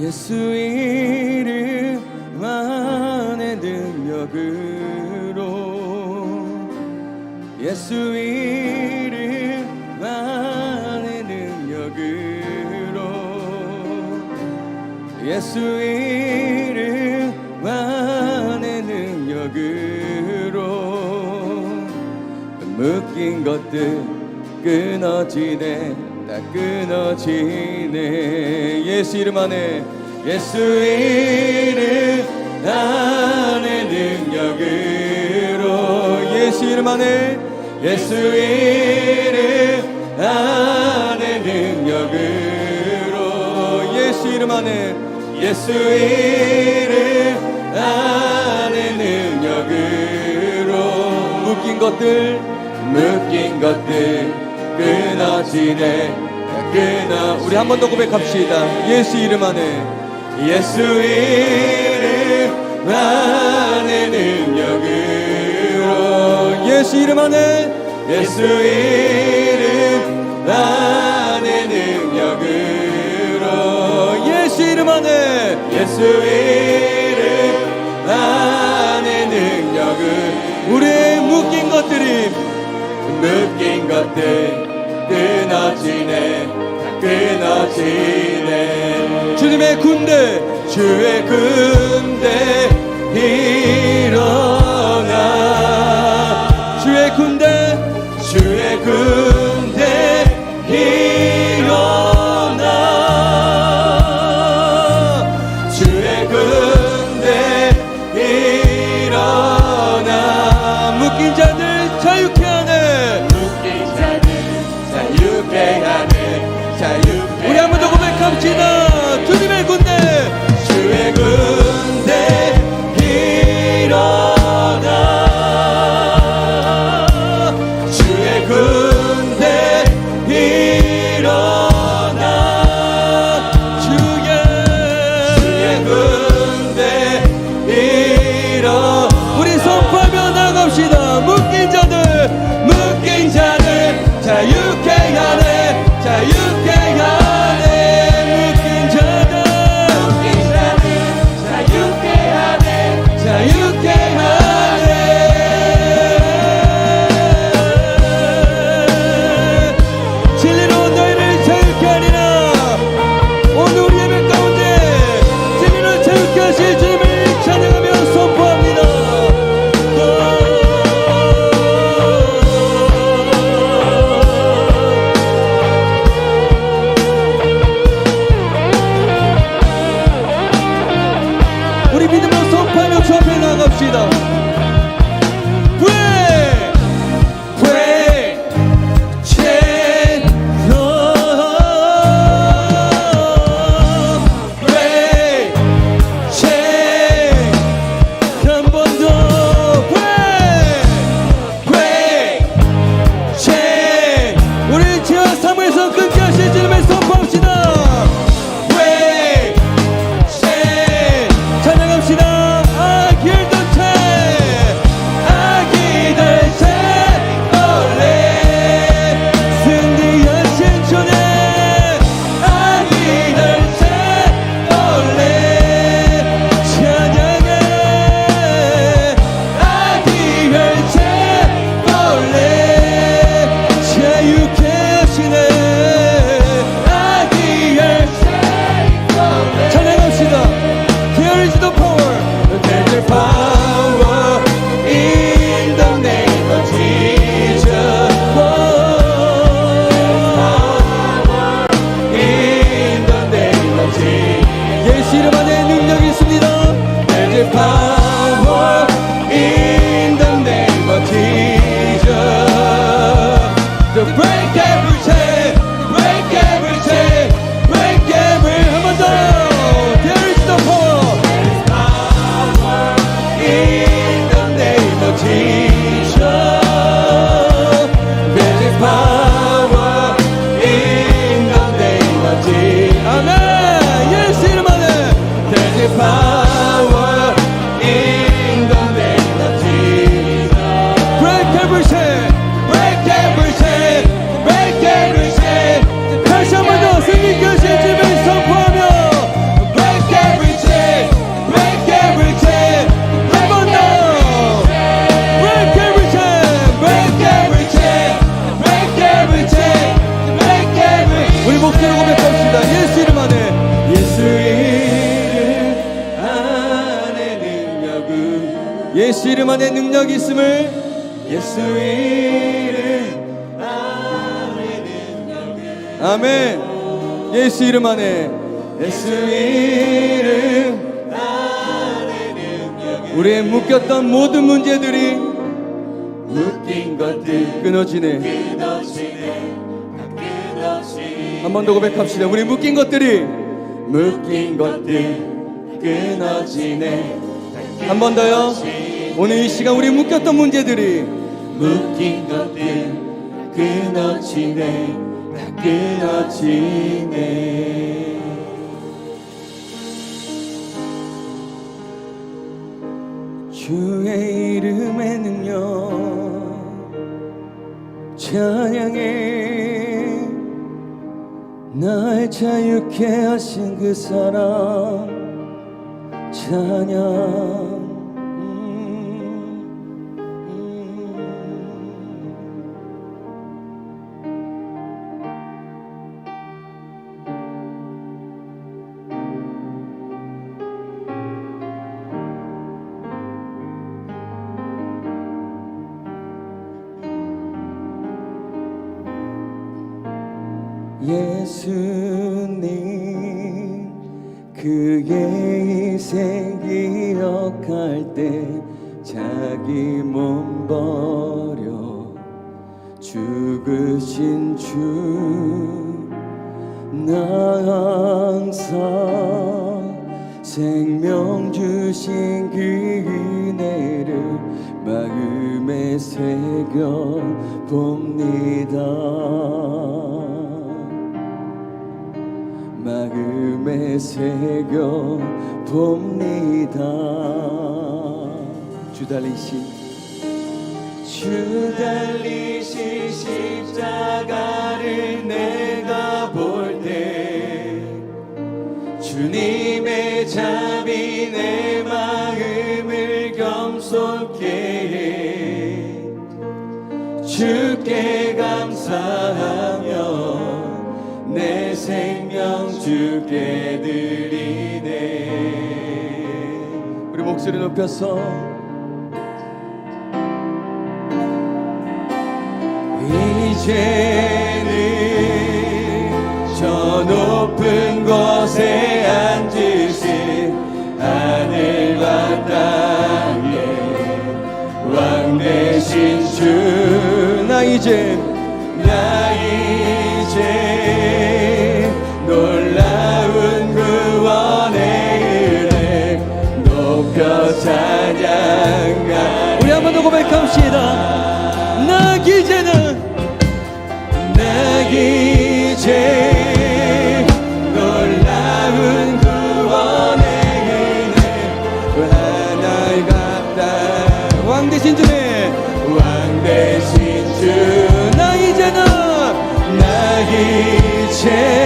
예수 이름 안의 능력으로 예수 이름 안의 능력으로 예수 이름 안의 능력으로 묶인 것들 끊어지네. 다 끊어지네. 예수 이름 안에 예수 이름 안의 능력으로. 예수 이름 안에 예수 이름 안의 능력으로. 예수 이름 안에 예수 이름 안의 능력으로. 묶인 것들 묶인 것들 끊어지네 끊어 우리 한 번 더 고백합시다. 예수 이름 안에. 예수 이름 안의 능력으로. 예수 이름 안에. 예수 이름 안의 능력으로. 예수 이름 안에. 예수 이름 안의 능력을. 우리의 묶인 것들이 묶인 것들 끊어지네. 다 끊어지네 주님의 군대. 주의 군대 levar. 이름 안에 능력이 있음을 예수 이름 아멘. 예수 이름 안에 예수 이름 우리의 묶였던 모든 문제들이 묶인 것들 끊어지네. 끊어지네. 끊어지네. 한 번 더 고백합시다. 우리 묶인 것들이 묶인 것들 끊어지네 한 번 더요. 오늘 이 시간 우리 묶였던 문제들이. 묶인 것들 끊어지네. 다 끊어지네. 주의 이름의 능력 찬양해 날 자유케 하신 그 사람 찬양. 예수님 그의 희생 기억할 때 자기 몸 버려 죽으신 주 나 항상 생명 주신 그 은혜를 마음에 새겨 봅니다. 마음에 새겨 봅니다. 주 달리신 주 달리신 십자가를 내가 볼 때 주님의 잠이 내 마음을 겸손케 해. 주께 감사하 주께 드리네. 우리 목소리 높여서. 이제는 저 높은 곳에 앉으신 하늘과 땅에 왕 되신 주. 나 이제 이제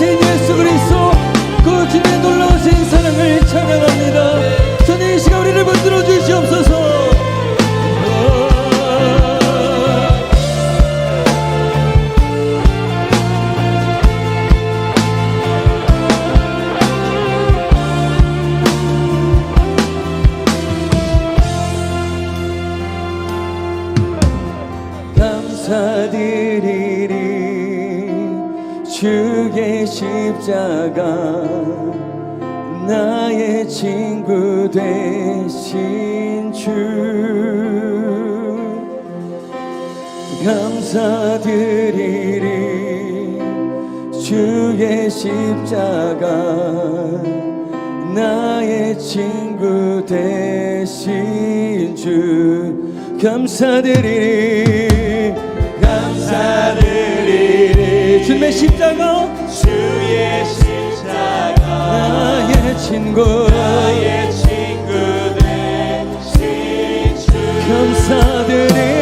대신 예수 그리스도 그 주님의 놀라우신 사랑을 찬양합니다. 주님 이 시간 우리를 붙들어 주시옵소서. 감사드립니다 주의 십자가 나의 친구 되신 주. 감사드리리 주의 십자가 나의 친구 되신 주. 감사드리리. 감사드리리 주님의 십자가 주의 십자가 나의 친구. 나의 친구 되시 주. 감사드리